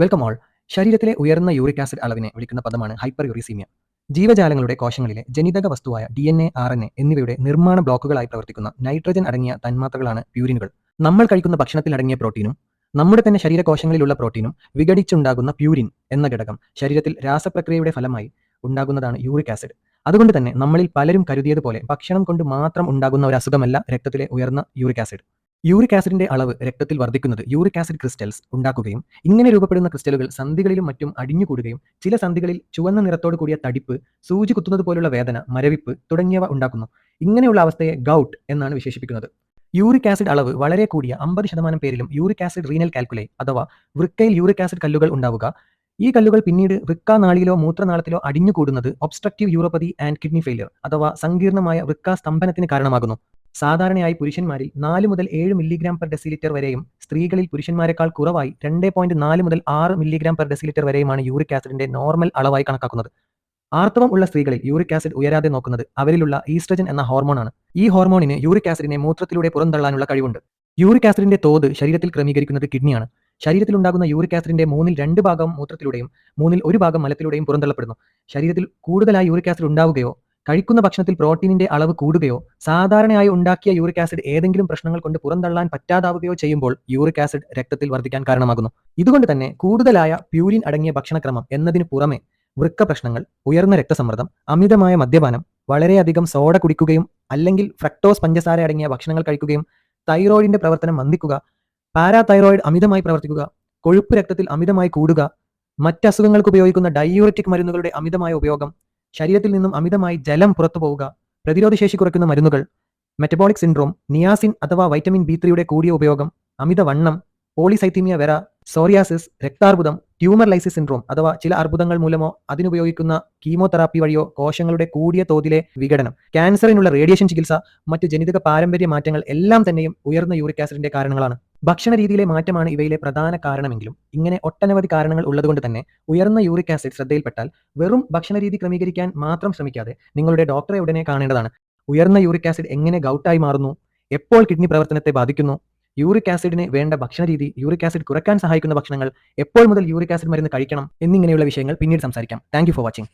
Welcome all ശരീരത്തിലെ ഉയർന്ന uric acid അളവിനെ വിളിക്കുന്ന പദമാണ് ഹൈപ്പർ യൂറിസീമിയ ജീവജാലങ്ങളുടെ കോശങ്ങളിലെ ജനിതക വസ്തുവായ D N A R N A എന്നിവയുടെ നിർമ്മാണ ബ്ലോക്കുകളായി പ്രവർത്തിക്കുന്ന നൈട്രജൻ അടങ്ങിയ തന്മാത്രകളാണ് പ്യൂരിനുകൾ നമ്മൾ കഴിക്കുന്ന ഭക്ഷണത്തിൽ അടങ്ങിയ പ്രോട്ടീനും നമ്മുടെ തന്നെ ശരീരകോശങ്ങളിലുള്ള പ്രോട്ടീനും വിഘടിച്ചുണ്ടാകുന്ന പ്യൂരിൻ എന്ന ഘടകം ശരീരത്തിൽ രാസപ്രക്രിയയുടെ ഫലമായി ഉണ്ടാകുന്നതാണ് യൂറിക് ആസിഡ് അതുകൊണ്ട് തന്നെ നമ്മളിൽ പലരും കരുതിയതുപോലെ ഭക്ഷണം കൊണ്ട് മാത്രം ഉണ്ടാകുന്ന ഒരു അസുഖമല്ല രക്തത്തിലെ ഉയർന്ന യൂറിക് ആസിഡ് യൂറിക് ആസിഡിന്റെ അളവ് രക്തത്തിൽ വർദ്ധിക്കുന്നത് യൂറിക് ആസിഡ് ക്രിസ്റ്റൽസ് ഉണ്ടാക്കുകയും ഇങ്ങനെ രൂപപ്പെടുന്ന ക്രിസ്റ്റലുകൾ സന്ധികളിലും മറ്റും അടിഞ്ഞുകൂടുകയും ചില സന്ധികളിൽ ചുവന്ന നിറത്തോട് കൂടിയ തടിപ്പ് സൂചി കുത്തുന്നത് പോലുള്ള വേദന മരവിപ്പ് തുടങ്ങിയവ ഉണ്ടാക്കുന്നു. ഇങ്ങനെയുള്ള അവസ്ഥയെ ഗൗട്ട് എന്നാണ് വിശേഷിപ്പിക്കുന്നത്. യൂറിക് ആസിഡ് അളവ് വളരെ കൂടിയ അമ്പത് ശതമാനം പേരിലും യൂറിക് ആസിഡ് റീനൽ കാൽക്കുലേ അഥവാ വൃക്കയിൽ യൂറിക് ആസിഡ് കല്ലുകൾ ഉണ്ടാവുക. ഈ കല്ലുകൾ പിന്നീട് വൃക്ക നാളിയിലോ മൂത്രനാളത്തിലോ അടിഞ്ഞുകൂടുന്നത് obstructive uropathy and kidney failure അഥവാ സങ്കീർണമായ വൃക്ക സ്തംഭനത്തിന് കാരണമാകുന്നു. സാധാരണയായി പുരുഷന്മാരിൽ നാല് മുതൽ ഏഴ് മില്ലിഗ്രാം പെർ ഡെസിലിറ്റർ വരെയും സ്ത്രീകളിൽ പുരുഷന്മാരെക്കാൾ കുറവായി രണ്ട് പോയിന്റ് നാല് മുതൽ ആറ് മില്ലിഗ്രാം പെർ ഡെസിലിറ്റർ വരെയുമാണ് യൂറിക് ആസിഡിന്റെ നോർമൽ അളവായി കണക്കാക്കുന്നത്. ആർത്തവം ഉള്ള സ്ത്രീകളിൽ യൂറിക് ആസിഡ് ഉയരാതെ നോക്കുന്നത് അവരിലുള്ള ഈസ്ട്രജൻ എന്ന ഹോർമോണാണ് ഈ ഹോർമോണിന് യൂറിക് ആസിഡിനെ മൂത്രത്തിലൂടെ പുറന്തള്ളാനുള്ള കഴിവുണ്ട്. യൂറിക് ആസിഡിന്റെ തോത് ശരീരത്തിൽ ക്രമീകരിക്കുന്നത് കിഡ്നിയാണ്. ശരീരത്തിൽ ഉണ്ടാകുന്ന യൂറിക് ആസിഡിന്റെ മൂന്നിൽ രണ്ട് ഭാഗം മൂത്രത്തിലൂടെയും മൂന്നിൽ ഒരു ഭാഗം മലത്തിലൂടെയും പുറന്തള്ളപ്പെടുന്നു. ശരീരത്തിൽ കൂടുതലായി യൂറിക് ആസിഡ് ഉണ്ടാവുകയോ കഴിക്കുന്ന ഭക്ഷണത്തിൽ പ്രോട്ടീനിന്റെ അളവ് കൂടുകയോ സാധാരണയായി ഉണ്ടാക്കിയ യൂറിക് ആസിഡ് ഏതെങ്കിലും പ്രശ്നങ്ങൾ കൊണ്ട് പുറന്തള്ളാൻ പറ്റാതാവുകയോ ചെയ്യുമ്പോൾ യൂറിക് ആസിഡ് രക്തത്തിൽ വർദ്ധിക്കാൻ കാരണമാകുന്നു. ഇതുകൊണ്ട് തന്നെ കൂടുതലായ പ്യൂരിൻ അടങ്ങിയ ഭക്ഷണക്രമം എന്നതിന് പുറമെ വൃക്ക പ്രശ്നങ്ങൾ ഉയർന്ന രക്തസമ്മർദ്ദം അമിതമായ മദ്യപാനം വളരെയധികം സോഡ കുടിക്കുകയും അല്ലെങ്കിൽ ഫ്രക്ടോസ് പഞ്ചസാര അടങ്ങിയ ഭക്ഷണങ്ങൾ കഴിക്കുകയും തൈറോയിഡിന്റെ പ്രവർത്തനം മന്ദിക്കുക പാരാതൈറോയിഡ് അമിതമായി പ്രവർത്തിക്കുക കൊഴുപ്പ് രക്തത്തിൽ അമിതമായി കൂടുക മറ്റ് അസുഖങ്ങൾക്ക് ഉപയോഗിക്കുന്ന ഡയൂറിറ്റിക് മരുന്നുകളുടെ അമിതമായ ഉപയോഗം ശരീരത്തിൽ നിന്നും അമിതമായി ജലം പുറത്തു പോവുക പ്രതിരോധശേഷി കുറയ്ക്കുന്ന മരുന്നുകൾ മെറ്റബോളിക് സിൻഡ്രോം നിയാസിൻ അഥവാ വൈറ്റമിൻ ബി ത്രീയുടെ കൂടിയ ഉപയോഗം അമിതവണ്ണം പോളിസൈത്തീമിയ വെറ സോറിയാസിസ് രക്താർബുദം ട്യൂമർ ലൈസിസ് സിൻഡ്രോം അഥവാ ചില അർബുദങ്ങൾ മൂലമോ അതിനുപയോഗിക്കുന്ന കീമോതെറാപ്പി വഴിയോ കോശങ്ങളുടെ കൂടിയ തോതിലെ വിഘടനം ക്യാൻസറിനുള്ള റേഡിയേഷൻ ചികിത്സ മറ്റ് ജനിതക പാരമ്പര്യ മാറ്റങ്ങൾ എല്ലാം തന്നെയും ഉയർന്ന യൂറിക് ആസിഡിന്റെ കാരണങ്ങളാണ്. ഭക്ഷണ രീതിയിലെ മാറ്റമാണ് ഇവയിലെ പ്രധാന കാരണമെങ്കിലും ഇങ്ങനെ ഒട്ടനവധി കാരണങ്ങൾ ഉള്ളതുകൊണ്ട് തന്നെ ഉയർന്ന യൂറിക് ആസിഡ് ശ്രദ്ധയിൽപ്പെട്ടാൽ വെറും ഭക്ഷണ രീതി ക്രമീകരിക്കാൻ മാത്രം ശ്രമിക്കാതെ നിങ്ങളുടെ ഡോക്ടറെ ഉടനെ കാണേണ്ടതാണ്. ഉയർന്ന യൂറിക് ആസിഡ് എങ്ങനെ ഗൗട്ടായി മാറുന്നു? എപ്പോൾ കിഡ്നി പ്രവർത്തനത്തെ ബാധിക്കുന്നു? യൂറിക് ആസിഡിന് വേണ്ട ഭക്ഷണ രീതി യൂറിക് ആസിഡ് കുറയ്ക്കാൻ സഹായിക്കുന്ന ഭക്ഷണങ്ങൾ എപ്പോൾ മുതൽ യൂറിക് ആസിഡ് മരുന്ന് കഴിക്കണം എന്നിങ്ങനെയുള്ള വിഷയങ്ങൾ പിന്നീട് സംസാരിക്കാം. Thank for watching.